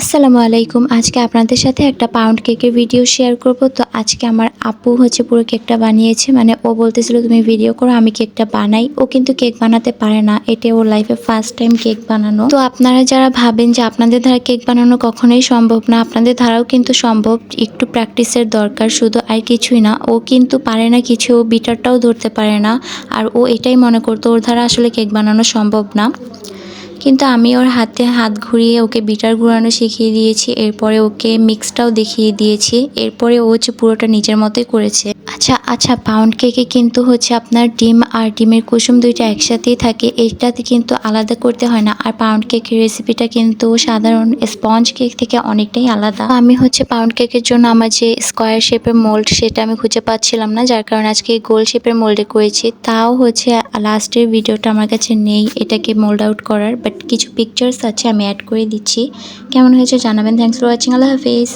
আসসালামু আলাইকুম। আজকে আপনাদের সাথে একটা পাউন্ড কেকের ভিডিও শেয়ার করব। তো আজকে আমার আপু হচ্ছে পুরো কেকটা বানিয়েছে। মানে ও বলতেছিল, তুমি ভিডিও করো, আমি কেকটা বানাই। ও কিন্তু কেক বানাতে পারে না। এটা ওর লাইফে ফার্স্ট টাইম কেক বানানো। তো আপনারা যারা ভাবেন যে আপনাদের দ্বারা কেক বানানো কখনোই সম্ভব না, আপনাদের দ্বারাও কিন্তু সম্ভব। একটু প্র্যাকটিসের দরকার শুধু আর কিছুই না। ও কিন্তু পারে না কিছু, ও বিটারটাও ধরতে পারে না। আর ও এটাই মনে করতো, ওর দ্বারা আসলে কেক বানানো সম্ভব না। কিন্তু আমি ওর হাতে হাত ঘুরিয়ে ওকে বিটার ঘুরানো শিখিয়ে দিয়েছি, এরপরে ওকে মিক্সটাও দেখিয়ে দিয়েছি, এরপরে ও হচ্ছে পুরোটা নিজের মতোই করেছে। আচ্ছা আচ্ছা পাউন্ড কেকে কিন্তু হচ্ছে আপনার ডিম আর ডিমের কুসুম দুইটা একসাথেই থাকে। এইটাতে কিন্তু আলাদা করতে হয় না। আর পাউন্ড কেকের রেসিপিটা কিন্তু সাধারণ স্পঞ্জ কেক থেকে অনেকটাই আলাদা। আমি হচ্ছে পাউন্ড কেকের জন্য আমার যে স্কোয়ার শেপের মোল্ড সেটা আমি খুঁজে পাচ্ছিলাম না, যার কারণে আজকে গোল শেপের মোল্ডে করেছি। তাও হচ্ছে লাস্টের ভিডিওটা আমার কাছে নেই, এটাকে মোল্ড আউট করার। বাট কিছু পিকচার্স আছে, আমি অ্যাড করে দিচ্ছি। কেমন হয়েছে জানাবেন। থ্যাংকস ফর ওয়াচিং আল্লাহ হাফিজ।